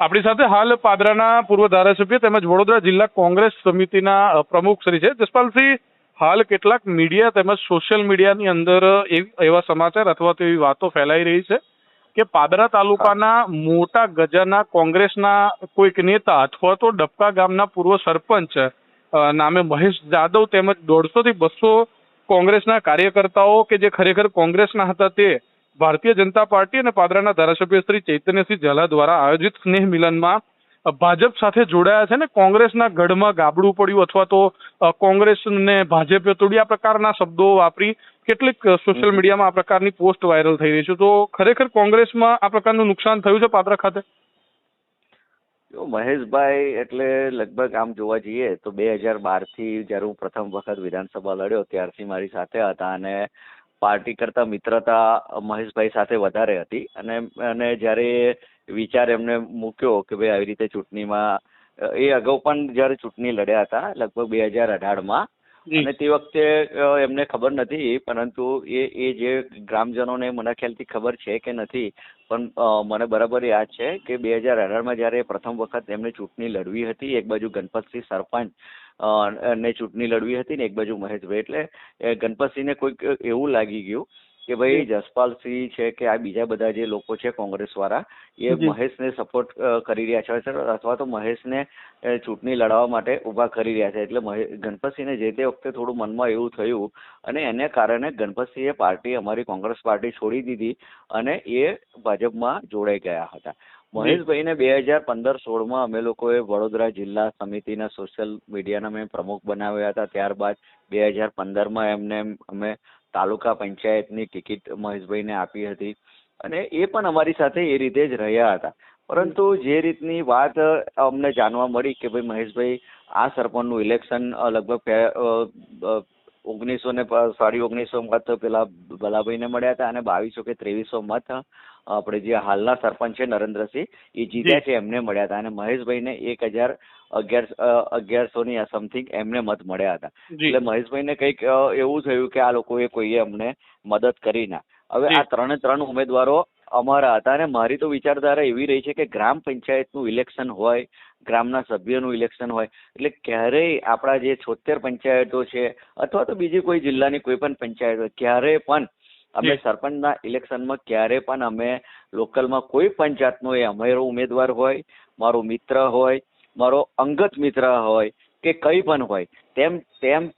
આપણી સાથે હાલ પાદરાના પૂર્વ ધારાસભ્ય તેમજ વડોદરા જિલ્લા કોંગ્રેસ સમિતિના પ્રમુખ શ્રી છે. જસપાલસિંહ, હાલ કેટલાક મીડિયા તેમજ સોશિયલ મીડિયાની અંદર એવ- સમાચાર અથવા તો એવી વાતો ફેલાઈ રહી છે કે પાદરા તાલુકાના મોટા ગજાના કોંગ્રેસના કોઈક નેતા અથવા તો ડબકા ગામના પૂર્વ સરપંચ નામે મહેશ જાદવ તેમજ દોઢસો થી બસો કોંગ્રેસના કાર્યકર્તાઓ કે જે ખરેખર કોંગ્રેસના હતા તે ભારતીય જનતા પાર્ટી અને પાદરાના ધારાસભ્ય શ્રી ચૈતન્યસિંહ ઝાલા દ્વારા આયોજિત સ્નેહ મિલનમાં ભાજપ સાથે જોડાયા છે ને કોંગ્રેસના ગઢમાં ગાબડું પડ્યું અથવા તો કોંગ્રેસને ભાજપે તોડી આ પ્રકારના શબ્દો વાપરી કેટલીક સોશિયલ મીડિયામાં આ પ્રકારની પોસ્ટ વાયરલ થઈ રહી છે. તો ખરેખર કોંગ્રેસમાં આ પ્રકારનું નુકસાન થયું છે પાદરા ખાતે? જો મહેશભાઈ એટલે લગભગ આમ જોવા જઈએ તો બે હજાર બારથી જ્યારે હું પ્રથમ વખત વિધાનસભા લડ્યો ત્યારથી મારી સાથે હતા અને પાર્ટી કરતા મિત્રતા મહેશભાઈ સાથે વધારે હતી. અને અને જ્યારે વિચાર એમને મૂક્યો કે ભાઈ આવી રીતે ચૂંટણીમાં, એ અગાઉ પણ જ્યારે ચૂંટણી લડ્યા હતા, લગભગ બે હજાર અઢારમાં અને તે વખતે એમને ખબર નથી, પરંતુ એ એ જે ગ્રામજનોને મને ખ્યાલથી ખબર છે કે નથી, પણ મને બરાબર યાદ છે કે બે હજાર અઢારમાં જ્યારે પ્રથમ વખત એમને ચૂંટણી લડવી હતી, એક બાજુ ગણપતસિંહ સરપંચ ને ચૂંટણી લડવી હતી ને એક બાજુ મહેશભાઈ એટલે ગણપતસિંહને કોઈક એવું લાગી ગયું કે ભાઈ જસપાલસિંહ છે કે આ બીજા બધા જે લોકો છે કોંગ્રેસ વાળા એ મહેશને સપોર્ટ કરી રહ્યા છે. અથવા તો મહેશને ચૂંટણી લડાવવા માટે ઊભા કરી રહ્યા છે. એટલે ગણપતસિંહને જે તે વખતે થોડું મનમાં એવું થયું અને એને કારણે ગણપતસિંહે પાર્ટી અમારી કોંગ્રેસ પાર્ટી છોડી દીધી અને એ ભાજપમાં જોડાઈ ગયા હતા. મહેશભાઈને બે હજાર પંદર સોળમાં અમે લોકોએ વડોદરા જિલ્લા સમિતિના સોશિયલ મીડિયાના મેં પ્રમુખ બનાવ્યા હતા. ત્યારબાદ બે હજાર પંદરમાં એમને અમે તાલુકા પંચાયતની ટિકિટ મહેશભાઈને આપી હતી અને એ પણ અમારી સાથે એ રીતે જ રહ્યા હતા. પરંતુ જે રીતની વાત અમને જાણવા મળી કે ભાઈ મહેશભાઈ આ સરપંચનું ઇલેક્શન લગભગ ઓગણીસો ને સોરી ઓગણીસો મત પેલા ભલાભાઈને મળ્યા હતા અને બાવીસો કે ત્રેવીસો મત આપણે જે હાલના સરપંચ છે નરેન્દ્રસિંહ એ જીત્યા છે એમને મળ્યા હતા. અને મહેશભાઈને એક હજાર અગિયાર અગિયારસો ની સમથિંગ એમને મત મળ્યા હતા. એટલે મહેશભાઈને કંઈક કંઈક એવું થયું કે આ લોકોએ કોઈએ અમને મદદ કરી ના. હવે આ ત્રણે ત્રણ ઉમેદવારો અમારા હતા. અને મારી તો વિચારધારા એવી રહી છે કે ગ્રામ પંચાયતનું ઇલેક્શન હોય ગ્રામના સભ્યનું ઇલેક્શન હોય. એટલે ક્યારેય આપણા જે છોતેર પંચાયતો છે અથવા તો બીજી કોઈ જિલ્લાની કોઈ પણ પંચાયત હોય ક્યારેય પણ અમે સરપંચના ઇલેક્શનમાં ક્યારે પણ અમે લોકલમાં કોઈ પણ જાતનો એ અમારો ઉમેદવાર હોય મારો મિત્ર હોય મારો અંગત મિત્ર હોય કે કંઈ પણ હોય. તેમ તેમ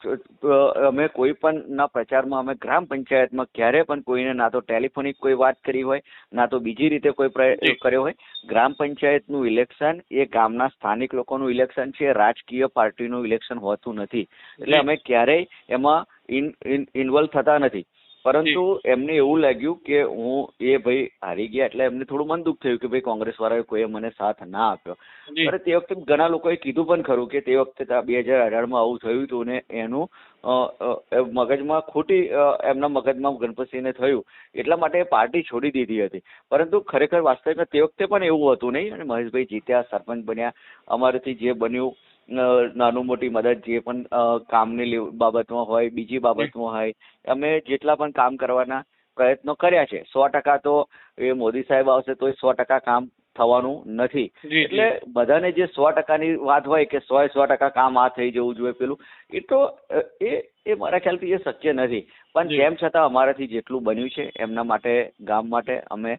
અમે કોઈ પણ ના પ્રચારમાં અમે ગ્રામ પંચાયતમાં ક્યારે પણ કોઈને ના તો ટેલિફોનિક કોઈ વાત કરી હોય ના તો બીજી રીતે કોઈ પ્રયત્ન કર્યો હોય. ગ્રામ પંચાયતનું ઇલેક્શન એ ગામના સ્થાનિક લોકોનું ઇલેક્શન છે રાજકીય પાર્ટીનું ઇલેક્શન હોતું નથી. એટલે અમે ક્યારેય એમાં ઇન ઇન્વોલ્વ થતા નથી. પરંતુ એમને એવું લાગ્યું કે હું એ ભાઈ હારી ગયા એટલે એમને થોડું મન દુઃખ થયું કે ભાઈ કોંગ્રેસ વાળાએ કોઈએ મને સાથ ના આપ્યો. અને તે વખતે ઘણા લોકોએ કીધું પણ ખરું કે તે વખતે બે હજાર અઢારમાં આવું થયું હતું ને એનું મગજમાં ખોટી એમના મગજમાં ગણપતસિંહને થયું એટલા માટે પાર્ટી છોડી દીધી હતી. પરંતુ ખરેખર વાસ્તવિકમાં તે વખતે પણ એવું હતું નહીં અને મહેશભાઈ જીત્યા સરપંચ બન્યા અમારાથી જે બન્યું નાનું મોટી મદદ જે પણ કામની બાબતમાં હોય બીજી બાબતમાં હોય અમે જેટલા પણ કામ કરવાના પ્રયત્નો કર્યા છે સો ટકા તો એ મોદી સાહેબ આવશે તો સો ટકા કામ થવાનું નથી. એટલે બધાને જે સો ટકાની વાત હોય કે સો સો ટકા કામ આ થઈ જવું જોઈએ પેલું એ તો એ એ મારા ખ્યાલથી એ શક્ય નથી. પણ. તેમ છતાં અમારાથી જેટલું બન્યું છે એમના માટે ગામ માટે અમે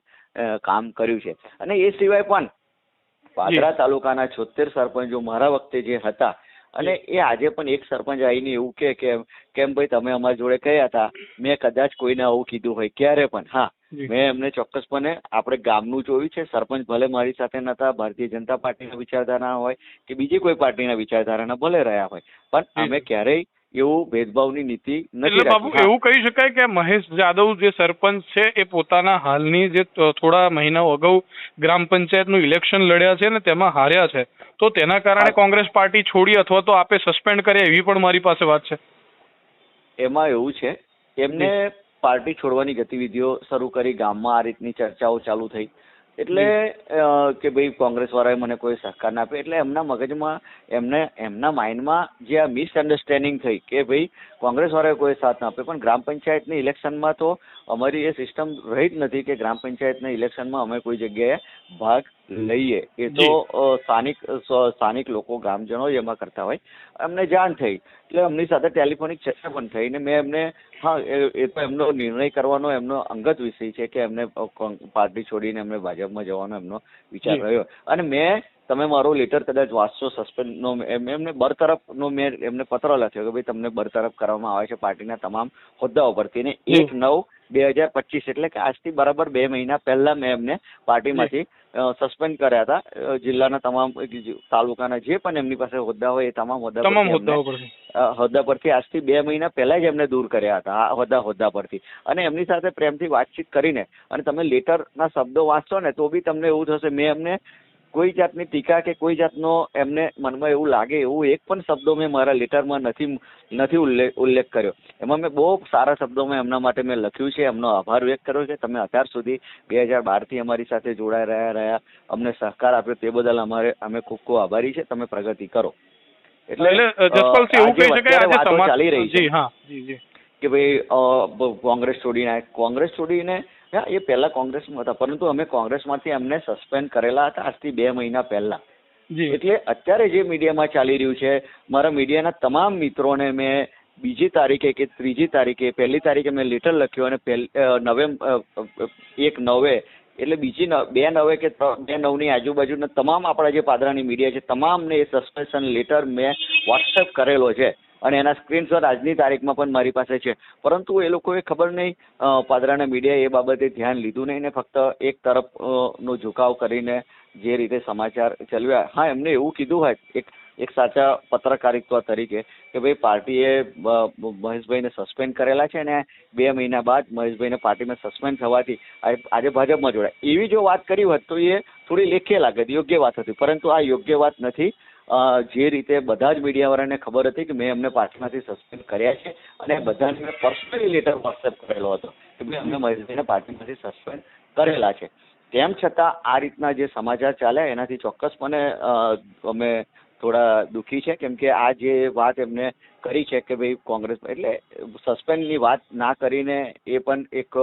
કામ કર્યું છે. અને એ સિવાય પણ પાદરા તાલુકાના છોતેર સરપંચો મારા વખતે જે હતા અને એ આજે પણ એક સરપંચ આવીને એવું કે કેમ કેમ ભાઈ તમે અમારી જોડે કયા હતા? મેં કદાચ કોઈને આવું કીધું હોય. ક્યારે પણ? હા. મેં એમને ચોક્કસપણે આપણે ગામનું જોયું છે. સરપંચ ભલે મારી સાથે નતા ભારતીય જનતા પાર્ટીના વિચારધારા હોય કે બીજી કોઈ પાર્ટીના વિચારધારાના ભલે રહ્યા હોય. પણ અમે ક્યારેય એવું ભેદભાવની નીતિ નથી બાબુ એવું કહી શકાય કે મહેશ જાદવ જે સરપંચ છે એ પોતાના હાલની જે થોડા મહિનાઓ અગાઉ ગ્રામ પંચાયતનું ઇલેક્શન લડ્યા છે ને તેમાં હાર્યા છે. તો તેના કારણે કોંગ્રેસ પાર્ટી છોડી અથવા તો આપે સસ્પેન્ડ કરે એવી પણ મારી પાસે વાત છે. એમાં એવું છે એમને પાર્ટી છોડવાની ગતિવિધિઓ શરૂ કરી ગામમાં આ રીતની ચર્ચાઓ ચાલુ થઈ. એટલે કે ભાઈ કોંગ્રેસ વાળાએ મને કોઈ સહકાર ના આપ્યો એટલે એમના મગજમાં, એમને, એમના માઇન્ડમાં જે આ મિસઅન્ડરસ્ટેન્ડિંગ થઈ કે ભાઈ કોંગ્રેસ વાળાએ કોઈ સાથ ના આપ્યો પણ ગ્રામ પંચાયતની ઇલેક્શનમાં તો અમારી એ સિસ્ટમ રહી જ નથી કે ગ્રામ પંચાયતના ઇલેક્શનમાં અમે કોઈ જગ્યાએ ભાગ લઈએ. એ તો સ્થાનિક સ્થાનિક લોકો ગ્રામજનો એમાં કરતા હોય. એમને જાણ થઈ. એટલે એમની સાથે ટેલિફોનિક ચર્ચા પણ થઈ ને મેં એમને હા એ તો એમનો નિર્ણય કરવાનો એમનો અંગત વિષય છે કે એમને પાર્ટી છોડીને એમને ભાજપમાં જવાનો એમનો વિચાર. રહ્યો. અને મેં તમે મારો લેટર કદાચ વાંચશો સસ્પેન્ડનો એમ એમને બરતરફનો મેં એમને પત્ર લખ્યો કે ભાઈ તમને બરતરફ કરવામાં આવે છે પાર્ટીના તમામ હોદ્દાઓ પરથી ને એક નવ બે હજાર પચીસ એટલે કે આજથી બરાબર બે મહિના પહેલા મેં એમને પાર્ટીમાંથી સસ્પેન્ડ કર્યા હતા. જિલ્લાના તમામ તાલુકાના જે પણ એમની પાસે હોદ્દા હોય એ તમામ હોદ્દા તમામ હોદ્દા પરથી આજથી બે મહિના પહેલા જ એમને દૂર કર્યા હતા આ હોદ્દા હોદ્દા પરથી. અને એમની સાથે પ્રેમથી વાતચીત કરીને અને તમે લેટરના શબ્દો વાંચશો ને તો બી તમને એવું થશે મેં એમને કોઈ જાતની ટીકા કે કોઈ જાતનો એમને મનમાં એવું લાગે એવું એક પણ શબ્દો મેં મારા લેટરમાં નથી નથી ઉલ્લેખ ઉલ્લેખ કર્યો. એમાં મેં બહુ સારા શબ્દોમાં એમના માટે મેં લખ્યું છે એમનો આભાર વ્યક્ત કર્યો છે. તમે અત્યાર સુધી બે હજાર બારથી અમારી સાથે જોડાઈ રહ્યા રહ્યા અમને સહકાર આપ્યો તે બદલ અમારે અમે ખૂબ ખૂબ આભારી છે. તમે પ્રગતિ કરો. એટલે જસપાલસિંહ એવું કહી શકાય આજે વાતો સમાજ ચાલી રહી છે. હા જી જી. કે ભાઈ કોંગ્રેસ છોડીને કોંગ્રેસ છોડીને હા એ પહેલા કોંગ્રેસમાં હતા. પરંતુ અમે કોંગ્રેસમાંથી એમને સસ્પેન્ડ કરેલા હતા આજથી બે મહિના પહેલા. એટલે અત્યારે જે મીડિયામાં ચાલી રહ્યું છે મારા મીડિયાના તમામ મિત્રોને મેં બીજી તારીખે કે ત્રીજી તારીખે પહેલી તારીખે મેં લેટર લખ્યો અને પહેલ નવેમ્બર એક નવે એટલે બીજી બે નવે કે બે નવની આજુબાજુના તમામ આપણા જે પાદરાની મીડિયા છે તમામને એ સસ્પેન્શન લેટર મેં વોટ્સએપ કરેલો છે. અને એના સ્ક્રીનશોટ આજની તારીખમાં પણ મારી પાસે છે. પરંતુ એ લોકોએ ખબર નહીં પાદરાના મીડિયાએ એ બાબતે ધ્યાન લીધું નહીં ને ફક્ત એક તરફ નો ઝુકાવ કરીને જે રીતે સમાચાર ચલાવ્યા હા, એમને એવું કીધું હોય, એક એક સાચા પત્રકારિત્વ તરીકે, કે ભાઈ પાર્ટીએ મહેશભાઈને સસ્પેન્ડ કરેલા છે અને બે મહિના બાદ મહેશભાઈને પાર્ટીમાં સસ્પેન્ડ થવાથી આજે ભાજપમાં જોડાય. એવી જો વાત કરી હોત તો એ થોડી લેખે લાગે યોગ્ય વાત હતી. પરંતુ આ યોગ્ય વાત નથી. જે રીતે બધા જ મીડિયાવાળાને ખબર હતી કે મેં એમને પાર્ટીમાંથી સસ્પેન્ડ કર્યા છે અને બધાને મેં પર્સનલી લેટર વોટ્સએપ કરેલો હતો કે ભાઈ અમને મહેશભાઈને પાર્ટીમાંથી સસ્પેન્ડ કરેલા છે. તેમ છતાં આ રીતના જે સમાચાર ચાલ્યા એનાથી ચોક્કસપણે અમે થોડા દુઃખી છે કેમ કે આ જે વાત એમને કરી છે કે ભાઈ કોંગ્રેસ એટલે સસ્પેન્ડની વાત ના કરીને એ પણ એક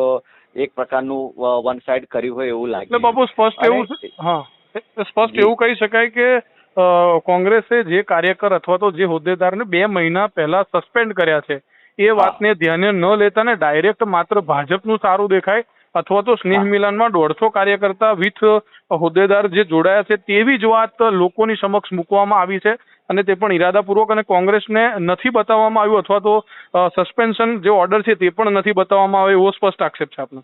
એક પ્રકારનું વન સાઈડ કર્યું હોય એવું લાગે. એટલે બાપુ સ્પષ્ટ એવું સ્પષ્ટ એવું કહી શકાય કે કોંગ્રેસે જે કાર્યકર અથવા તો જે હોદ્દેદારને બે મહિના પહેલા સસ્પેન્ડ કર્યા છે એ વાતને ધ્યાને ન લેતા ને ડાયરેક્ટ માત્ર ભાજપનું સારું દેખાય અથવા તો સ્નેહ. મિલનમાં દોઢસો કાર્યકર્તા વિથ હોદ્દેદાર જે જોડાયા છે તેવી જ વાત લોકોની સમક્ષ મૂકવામાં આવી છે અને તે પણ ઇરાદાપૂર્વક અને કોંગ્રેસને નથી બતાવવામાં આવ્યું અથવા તો સસ્પેન્શન જે ઓર્ડર છે તે પણ નથી બતાવવામાં આવ્યો એવો સ્પષ્ટ આક્ષેપ છે આપનો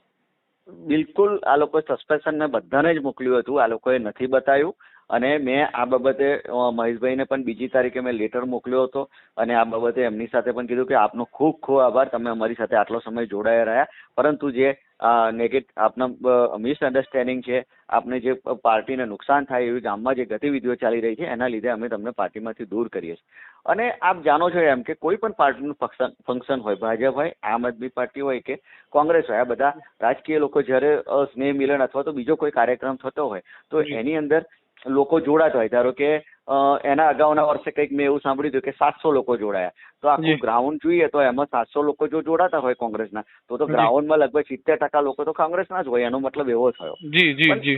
બિલકુલ આ લોકો સસ્પેન્શન ને બધાને જ મોકલ્યું હતું, આ લોકોએ નથી બતાવ્યું. અને મેં આ બાબતે મહેશભાઈને પણ બીજી તારીખે મેં લેટર મોકલ્યો હતો. અને આ બાબતે એમની સાથે પણ કીધું કે આપનો ખૂબ ખૂબ આભાર, તમે અમારી સાથે આટલો સમય જોડાયા રહ્યા. પરંતુ જે નેગેટ આપના મિસઅન્ડરસ્ટેન્ડિંગ છે આપને જે પાર્ટીને નુકસાન થાય એવી ગામમાં જે ગતિવિધિઓ ચાલી રહી છે એના લીધે અમે તમને પાર્ટીમાંથી દૂર કરીએ છીએ. અને આપ જાણો છો એમ કે કોઈ પણ પાર્ટીનું ફંક્શન ફંક્શન હોય ભાજપ હોય આમ આદમી પાર્ટી હોય કે કોંગ્રેસ હોય આ બધા રાજકીય લોકો જ્યારે સ્નેહ મિલન અથવા તો બીજો કોઈ કાર્યક્રમ થતો હોય તો એની અંદર લોકો જોડાતા હોય. ધારો કે એના અગાઉના વર્ષે કંઈક મેં એવું સાંભળ્યું હતું કે સાતસો લોકો જોડાયા. તો આખું ગ્રાઉન્ડ જોઈએ તો એમાં સાતસો લોકો જો જોડાતા હોય કોંગ્રેસના તો તો ગ્રાઉન્ડમાં લગભગ સિત્તેર ટકા લોકો તો કોંગ્રેસના જ હોય એનો મતલબ એવો થયો.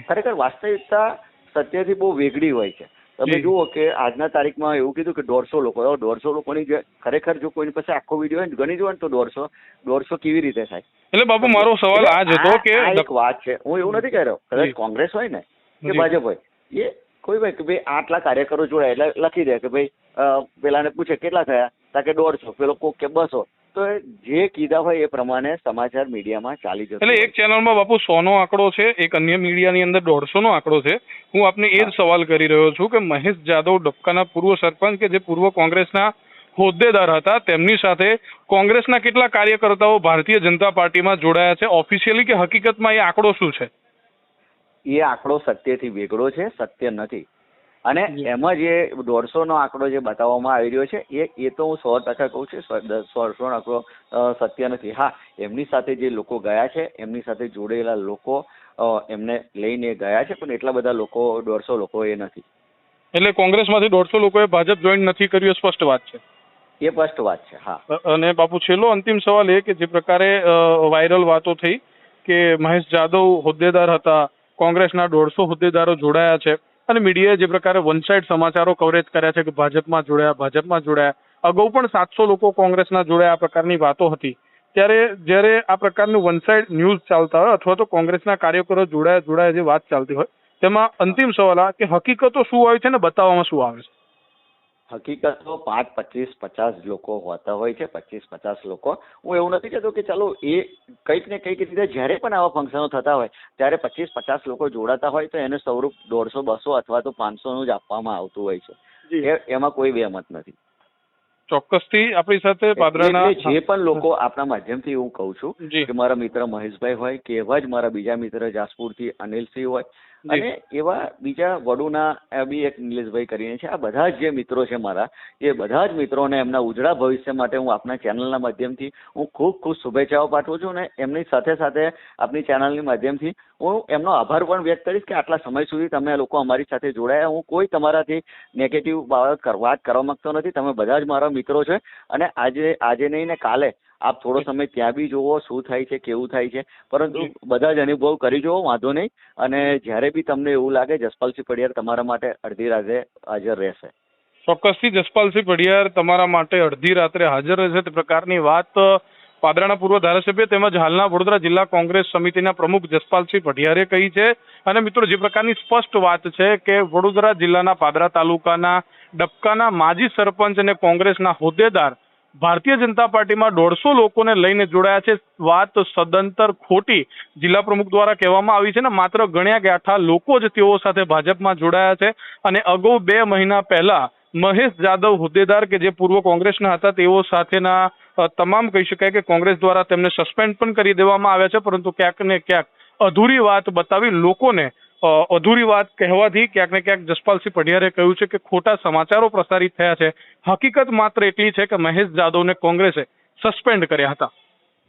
ખરેખર વાસ્તવિકતા સત્યથી બહુ વેગળી હોય છે. તમે જુઓ કે આજના તારીખમાં એવું કીધું કે દોઢસો લોકો દોઢસો લોકોની જે ખરેખર જો કોઈની પાસે આખો વીડિયો હોય ને ગણી જુઓ ને તો દોઢસો દોઢસો કેવી રીતે થાય? એટલે બાપુ મારો સવાલ આ જ હતો કે એક વાત છે. હું એવું નથી કહી રહ્યો. કદાચ કોંગ્રેસ હોય ને કે ભાજપ હોય એ કોઈ ભાઈ કે ભાઈ આટલા કાર્યકરો જોડાય એટલે લખી દે કે ભાઈ પેલાને પૂછે કેટલા થયા? તા કે દોઢસો. પેલો કોક કે બસો. તો જે કીધા હોય એ પ્રમાણે સમાચાર મીડિયામાં ચાલી જશે. એટલે એક ચેનલમાં બાપુ સો નો આંકડો છે એક અન્ય મીડિયાની અંદર દોઢસો નો આંકડો છે. હું આપને એ જ સવાલ કરી રહ્યો છું કે મહેશ જાદવ ડબકાના પૂર્વ સરપંચ કે જે પૂર્વ કોંગ્રેસના હોદ્દેદાર હતા તેમની સાથે કોંગ્રેસના કેટલા કાર્યકર્તાઓ ભારતીય જનતા પાર્ટીમાં જોડાયા છે? ઓફિશિયલી કે હકીકતમાં એ આંકડો શું છે? એ આંકડો સત્યથી વેગળો છે સત્ય નથી. અને. એમાં જે દોઢસો નો આંકડો જે બતાવવામાં આવી રહ્યો છે એ એ તો હું સો ટકા કહું છું સો નો આંકડો સત્ય નથી. હા એમની સાથે જે લોકો ગયા છે એમની સાથે જોડેલા લોકો એમને લઈને ગયા છે પણ એટલા બધા લોકો દોઢસો લોકો એ નથી. એટલે કોંગ્રેસમાંથી દોઢસો લોકોએ ભાજપ જોઈન નથી કર્યું એ સ્પષ્ટ વાત છે? એ સ્પષ્ટ વાત છે હા. અને બાપુ છેલ્લો અંતિમ સવાલ એ કે જે પ્રકારે વાયરલ વાતો થઈ કે મહેશ જાદવ હોદ્દેદાર હતા કોંગ્રેસના દોઢસો હોદ્દેદારો જોડાયા છે અને મીડિયાએ જે પ્રકારે વન સાઇડ સમાચારો કવરેજ કર્યા છે કે ભાજપમાં જોડાયા ભાજપમાં જોડાયા, અગાઉ પણ સાતસો લોકો કોંગ્રેસના જોડાયા આ પ્રકારની વાતો હતી. ત્યારે જ્યારે આ પ્રકારનું વન સાઇડ ન્યૂઝ ચાલતા હોય અથવા તો કોંગ્રેસના કાર્યકરો જોડાયા જોડાયા જે વાત ચાલતી હોય, તેમાં અંતિમ સવાલ આ કે હકીકતો શું હોય છે ને બતાવવામાં શું આવે છે? હકીકત પાંચ પચીસ પચાસ લોકો હોતા હોય છે પચીસ પચાસ લોકો. હું એવું નથી કહેતો કે ચાલો એ કંઈક ને કંઈક રીતે જ્યારે પણ આવા ફંક્શનો થતા હોય ત્યારે પચીસ પચાસ લોકો જોડાતા હોય તો એને સ્વરૂપ દોઢસો બસો અથવા તો પાંચસોનું જ આપવામાં આવતું હોય છે. એમાં કોઈ બેમત નથી. ચોક્કસથી આપણી સાથે પાદરાના જે પણ લોકો આપના માધ્યમથી હું કહું છું કે મારા મિત્ર મહેશભાઈ હોય કે એવા જ મારા બીજા મિત્ર જાસપુરથી અનિલસિંહ હોય અને એવા બીજા વડુના બી એક નિલેશભાઈ કરીને છે, આ બધા જ મિત્રો છે મારા, એ બધા જ મિત્રોને એમના ઉજળા ભવિષ્ય માટે હું આપના ચેનલના માધ્યમથી હું ખૂબ ખૂબ શુભેચ્છાઓ પાઠવું છું અને એમની સાથે સાથે આપની ચેનલની માધ્યમથી હું એમનો આભાર પણ વ્યક્ત કરીશ કે આટલા સમય સુધી તમે લોકો અમારી સાથે જોડાયા. હું કોઈ તમારાથી નેગેટિવ બાબત વાત કરવા માંગતો નથી. તમે બધા જ મારા મિત્રો છે. અને આજે આજે નહીં ને કાલે આપ થોડો સમય ત્યાં બી જુઓ શું થાય છે કેવું થાય છે. પરંતુ બધા જ અનુભવ કરી જુઓ વાંધો નહીં. અને જ્યારે બી તમને એવું લાગે જસપાલસિંહ પડિયાર તમારા માટે અડધી રાતે હાજર રહેશે. ચોક્કસથી જસપાલસિંહ પડિયાર તમારા માટે અડધી રાત્રે હાજર રહેશે. તે પ્રકારની વાત પાદરાના પૂર્વ ધારાસભ્ય તેમજ હાલના વડોદરા જિલ્લા કોંગ્રેસ સમિતિના પ્રમુખ જસપાલસિંહ પઢિયારે કહી છે. અને મિત્રો જે પ્રકારની સ્પષ્ટ વાત છે કે વડોદરા જિલ્લાના પાદરા તાલુકાના ડબકાના માજી સરપંચ અને કોંગ્રેસના હોદ્દેદાર ભારતીય જનતા પાર્ટીમાં દોઢસો લોકોને લઈને જોડાયા છે. વાત સદંતર ખોટી જિલ્લા પ્રમુખ દ્વારા કહેવામાં આવી છે ને માત્ર ગણ્યા ગાંઠા લોકો જ તેઓ સાથે ભાજપમાં જોડાયા છે અને અગાઉ બે મહિના પહેલા મહેશ જાદવ હોદ્દેદાર કે જે પૂર્વ કોંગ્રેસના હતા તેઓ સાથેના તમામ કહી શકાય કે કોંગ્રેસ દ્વારા તેમને સસ્પેન્ડ પણ કરી દેવામાં આવ્યા છે. પરંતુ ક્યાંક ને ક્યાંક અધૂરી વાત બતાવી લોકોને અધૂરી વાત કહેવાથી ક્યાંક ને ક્યાંક જસપાલસિંહ પઢિયારે કહ્યું છે કે ખોટા સમાચારો પ્રસારિત થયા છે. હકીકત માત્ર એટલી છે કે મહેશ જાદવને કોંગ્રેસે સસ્પેન્ડ કર્યા હતા.